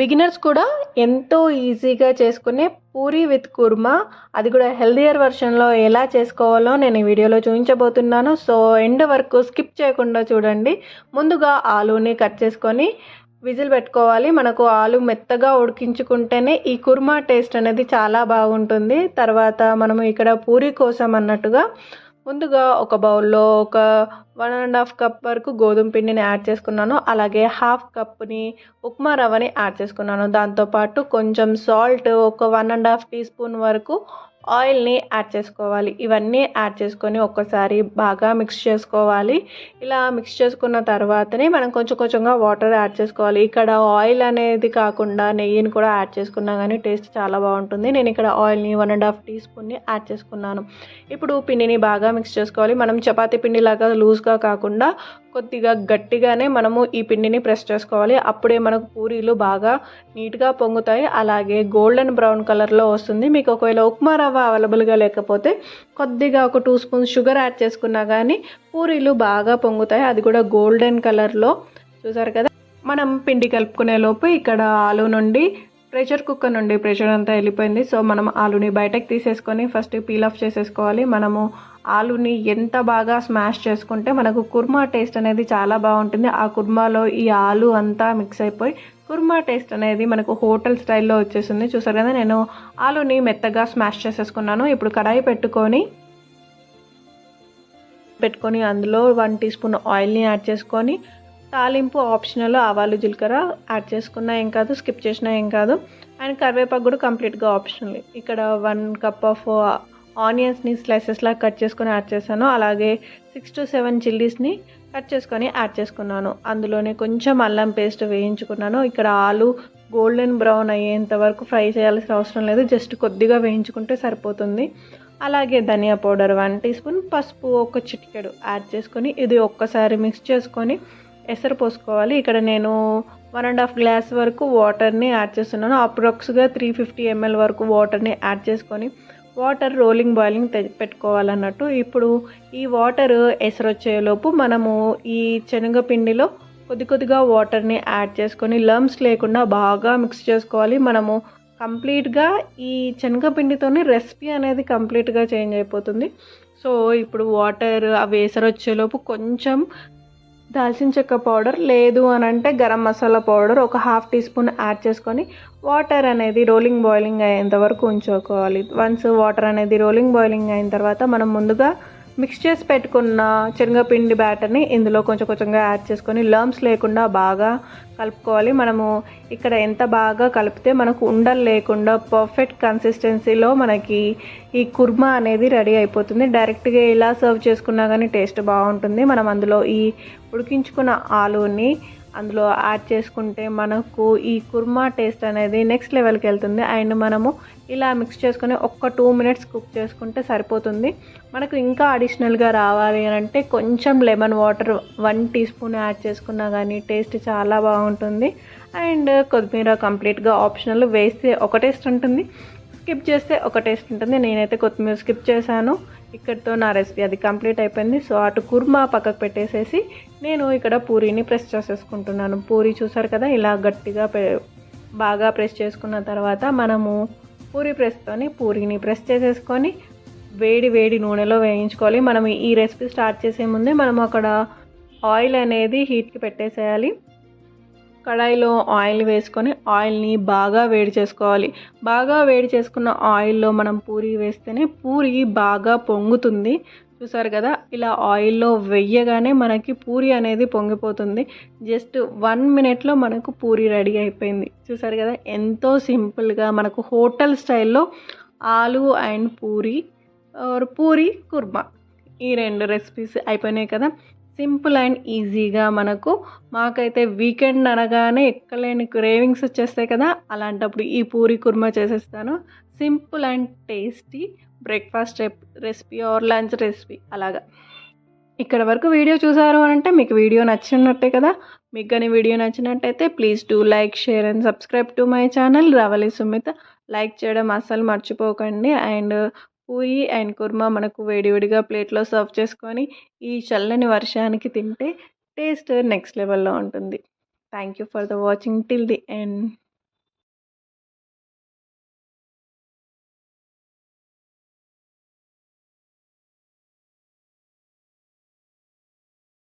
Beginners కూడా ఎంతో ఈజీగా చేసుకునే పూరి విత్ కుర్మా. అది కూడా హెల్దియర్ వర్షన్లో ఎలా చేసుకోవాలో నేను ఈ వీడియోలో చూపించబోతున్నాను. సో ఎండ్ వరకు స్కిప్ చేయకుండా చూడండి. ముందుగా ఆలూని కట్ చేసుకొని విజిల్ పెట్టుకోవాలి. మనకు ఆలు మెత్తగా ఉడికించుకుంటేనే ఈ కుర్మా టేస్ట్ అనేది చాలా బాగుంటుంది. తర్వాత మనము ఇక్కడ పూరి కోసం అన్నట్టుగా ముందుగా ఒక బౌల్లో ఒక వన్ అండ్ హాఫ్ కప్ వరకు గోధుమ పిండిని యాడ్ చేసుకున్నాను. అలాగే హాఫ్ కప్ని ఉప్మా రవ్వని యాడ్ చేసుకున్నాను. దాంతోపాటు కొంచెం సాల్ట్ ఒక one and half teaspoon వరకు ఆయిల్ని యాడ్ చేసుకోవాలి. ఇవన్నీ యాడ్ చేసుకొని ఒక్కసారి బాగా మిక్స్ చేసుకోవాలి. ఇలా మిక్స్ చేసుకున్న తర్వాతనే మనం కొంచెం కొంచెంగా వాటర్ యాడ్ చేసుకోవాలి. ఇక్కడ ఆయిల్ అనేది కాకుండా నెయ్యిని కూడా యాడ్ చేసుకున్నా కానీ టేస్ట్ చాలా బాగుంటుంది. నేను ఇక్కడ ఆయిల్ని వన్ అండ్ హాఫ్ టీ స్పూన్ని యాడ్ చేసుకున్నాను. ఇప్పుడు పిండిని బాగా మిక్స్ చేసుకోవాలి. మనం చపాతీ పిండిలాగా లూజ్గా కాకుండా కొద్దిగా గట్టిగానే మనము ఈ పిండిని ప్రెస్ చేసుకోవాలి. అప్పుడే మనకు పూరీలు బాగా నీట్గా పొంగుతాయి. అలాగే గోల్డెన్ బ్రౌన్ కలర్లో వస్తుంది. మీకు ఒకవేళ ఉప్మా రవ్వ అవైలబుల్గా లేకపోతే కొద్దిగా ఒక టూ స్పూన్స్ షుగర్ యాడ్ చేసుకున్నా కానీ పూరీలు బాగా పొంగుతాయి. అది కూడా గోల్డెన్ కలర్లో. చూసారు కదా? మనం పిండి కలుపుకునే లోపు ఇక్కడ ఆలు నుండి ప్రెషర్ కుక్కర్ నుండి ప్రెషర్ అంతా వెళ్ళిపోయింది. సో మనం ఆలుని బయటకు తీసేసుకొని ఫస్ట్ పీల్ ఆఫ్ చేసేసుకోవాలి. మనము ఆలుని ఎంత బాగా స్మాష్ చేసుకుంటే మనకు కుర్మా టేస్ట్ అనేది చాలా బాగుంటుంది. ఆ కుర్మాలో ఈ ఆలు అంతా మిక్స్ అయిపోయి కుర్మా టేస్ట్ అనేది మనకు హోటల్ స్టైల్లో వచ్చేసింది. చూసారు కదా నేను ఆలుని మెత్తగా స్మాష్ చేసేసుకున్నాను. ఇప్పుడు కడాయి పెట్టుకొని పెట్టుకొని అందులో వన్ టీ స్పూన్ ఆయిల్ని యాడ్ చేసుకొని తాలింపు ఆప్షనల్ ఆవాలు జీలకర్ర యాడ్ చేసుకున్నా ఏం కాదు స్కిప్ చేసినా ఏం కాదు. అండ్ కరివేపాకు కూడా కంప్లీట్గా ఆప్షనల్. ఇక్కడ వన్ కప్ ఆఫ్ ఆనియన్స్ని స్లైసెస్లా కట్ చేసుకొని యాడ్ చేశాను. అలాగే సిక్స్ టు సెవెన్ చిల్లీస్ని కట్ చేసుకొని యాడ్ చేసుకున్నాను. అందులోనే కొంచెం అల్లం పేస్ట్ వేయించుకున్నాను. ఇక్కడ ఆలు గోల్డెన్ బ్రౌన్ అయ్యేంత వరకు ఫ్రై చేయాల్సిన అవసరం లేదు. జస్ట్ కొద్దిగా వేయించుకుంటే సరిపోతుంది. అలాగే ధనియా పౌడర్ వన్ టీ స్పూన్ పసుపు ఒక చిటికెడు యాడ్ చేసుకొని ఇది ఒక్కసారి మిక్స్ చేసుకొని ఎసరు పోసుకోవాలి. ఇక్కడ నేను వన్ అండ్ హాఫ్ గ్లాస్ వరకు వాటర్ని యాడ్ చేస్తున్నాను. అప్రాక్స్గా త్రీ ఫిఫ్టీ ఎంఎల్ వరకు వాటర్ని యాడ్ చేసుకొని వాటర్ రోలింగ్ బాయిలింగ్ పెట్టుకోవాలన్నట్టు. ఇప్పుడు ఈ వాటర్ ఎసరొచ్చేలోపు మనము ఈ శనగపిండిలో కొద్ది కొద్దిగా వాటర్ని యాడ్ చేసుకొని లమ్స్ లేకుండా బాగా మిక్స్ చేసుకోవాలి. మనము కంప్లీట్గా ఈ శనగపిండితోనే రెసిపీ అనేది కంప్లీట్గా చేంజ్ అయిపోతుంది. సో ఇప్పుడు వాటర్ అవి ఎసరొచ్చేలోపు కొంచెం దాల్చిన చెక్క పౌడర్ లేదు అని అంటే గరం మసాలా పౌడర్ ఒక హాఫ్ టీ స్పూన్ యాడ్ చేసుకొని వాటర్ అనేది రోలింగ్ బాయిలింగ్ అయ్యేంత వరకు ఉంచుకోవాలి. వన్స్ వాటర్ అనేది రోలింగ్ బాయిలింగ్ అయిన తర్వాత మనం ముందుగా మిక్స్ చేసి పెట్టుకున్న శనగపిండి బ్యాటర్ని ఇందులో కొంచెం కొంచెంగా యాడ్ చేసుకొని లర్మ్స్ లేకుండా బాగా కలుపుకోవాలి. మనము ఇక్కడ ఎంత బాగా కలిపితే మనకు ఉండలు లేకుండా పర్ఫెక్ట్ కన్సిస్టెన్సీలో మనకి ఈ కుర్మా అనేది రెడీ అయిపోతుంది. డైరెక్ట్గా ఇలా సర్వ్ చేసుకున్నా కానీ టేస్ట్ బాగుంటుంది. మనం అందులో ఈ ఉడికించుకున్న ఆలూని అందులో యాడ్ చేసుకుంటే మనకు ఈ కుర్మా టేస్ట్ అనేది నెక్స్ట్ లెవెల్కి వెళ్తుంది. అండ్ మనము ఇలా మిక్స్ చేసుకొని ఒక్క టూ మినిట్స్ కుక్ చేసుకుంటే సరిపోతుంది. మనకు ఇంకా అడిషనల్గా రావాలి అని అంటే కొంచెం lemon water one teaspoon add చేసుకున్నా కానీ టేస్ట్ చాలా బాగుంటుంది. అండ్ కొత్తిమీర కంప్లీట్గా ఆప్షనల్ వేస్తే ఒక టేస్ట్ ఉంటుంది. స్కిప్ చేస్తే ఒక టేస్ట్ ఉంటుంది. నేనైతే కొత్తిమీర స్కిప్ చేశాను. ఇక్కడితో నా రెసిపీ అది కంప్లీట్ అయిపోయింది. సో అటు కుర్మా పక్కకు పెట్టేసేసి నేను ఇక్కడ పూరీని ప్రెస్ చేసేసుకుంటున్నాను. పూరీ చూసారు కదా ఇలా గట్టిగా బాగా ప్రెస్ చేసుకున్న తర్వాత మనము పూరి ప్రెస్తోని పూరీని ప్రెస్ చేసేసుకొని వేడి వేడి నూనెలో వేయించుకోవాలి. మనం ఈ రెసిపీ స్టార్ట్ చేసే ముందే మనం అక్కడ ఆయిల్ అనేది హీట్కి పెట్టేసేయాలి. కడాయిలో ఆయిల్ వేసుకొని ఆయిల్ని బాగా వేడి చేసుకోవాలి. బాగా వేడి చేసుకున్న ఆయిల్లో మనం పూరి వేస్తేనే పూరి బాగా పొంగుతుంది. చూసారు కదా? ఇలా ఆయిల్లో వెయ్యగానే మనకి పూరి అనేది పొంగిపోతుంది. జస్ట్ వన్ మినిట్లో మనకు పూరి రెడీ అయిపోయింది. చూసారు కదా? ఎంతో సింపుల్గా మనకు హోటల్ స్టైల్లో ఆలు అండ్ పూరి పూరి కుర్మా ఈ రెండు రెసిపీస్ అయిపోయినాయి కదా? సింపుల్ అండ్ ఈజీగా మనకు మాకైతే వీకెండ్ అనగానే ఎక్కలేని క్రేవింగ్స్ వచ్చేస్తాయి కదా అలాంటప్పుడు ఈ పూరి కుర్మా చేసేస్తాను. Simple and tasty breakfast recipe or lunch recipe అలాగా. ఇక్కడ వరకు వీడియో చూసారు అని అంటే మీకు వీడియో నచ్చినట్టే కదా మీకు కానీ వీడియో నచ్చినట్టయితే please do like share and subscribe to my channel. Ravali Sumitha. Like చేయడం అస్సలు మర్చిపోకండి అండ్ పూరి అండ్ కుర్మా మనకు వేడివేడిగా ప్లేట్లో సర్వ్ చేసుకొని ఈ చల్లని వర్షానికి తింటే టేస్ట్ నెక్స్ట్ లెవెల్లో ఉంటుంది. Thank you for the watching till the end